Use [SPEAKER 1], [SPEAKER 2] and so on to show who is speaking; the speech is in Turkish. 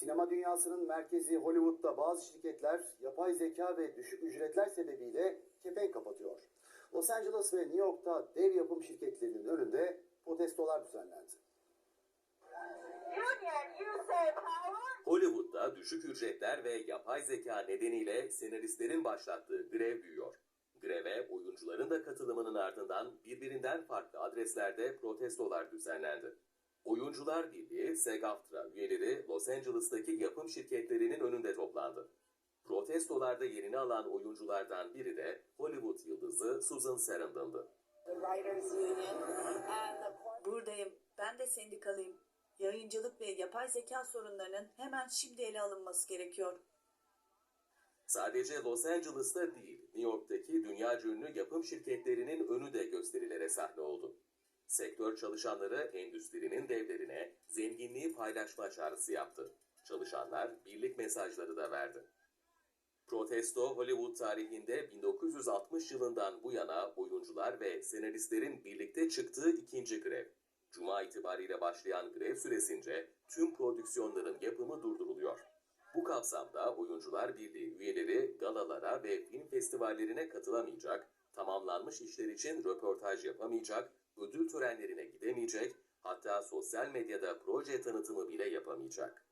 [SPEAKER 1] Sinema dünyasının merkezi Hollywood'da bazı şirketler yapay zeka ve düşük ücretler sebebiyle kepenk kapatıyor. Los Angeles ve New York'ta dev yapım şirketlerinin önünde protestolar düzenlendi.
[SPEAKER 2] Hollywood'da düşük ücretler ve yapay zeka nedeniyle senaristlerin başlattığı grev büyüyor. Greve oyuncuların da katılımının ardından birbirinden farklı adreslerde protestolar düzenlendi. Oyuncular Birliği, SAG-AFTRA üyeleri Los Angeles'taki yapım şirketlerinin önünde toplandı. Protestolarda yerini alan oyunculardan biri de Hollywood yıldızı Susan Sarandon'dı.
[SPEAKER 3] Buradayım. Ben de sendikalıyım. Yayıncılık ve yapay zeka sorunlarının hemen şimdi ele alınması gerekiyor.
[SPEAKER 2] Sadece Los Angeles'ta değil, New York'taki dünya ünlü yapım şirketlerinin önü de gösterilere sahne oldu. Sektör çalışanları endüstrinin devlerine zenginliği paylaşma çağrısı yaptı. Çalışanlar birlik mesajları da verdi. Protesto Hollywood tarihinde 1960 yılından bu yana oyuncular ve senaristlerin birlikte çıktığı ikinci grev. Cuma itibariyle başlayan grev süresince tüm prodüksiyonların yapımı durduruluyor. Bu kapsamda Oyuncular Birliği üyeleri galalara ve film festivallerine katılamayacak, tamamlanmış işler için röportaj yapamayacak, ödül törenlerine gidemeyecek, hatta sosyal medyada proje tanıtımı bile yapamayacak.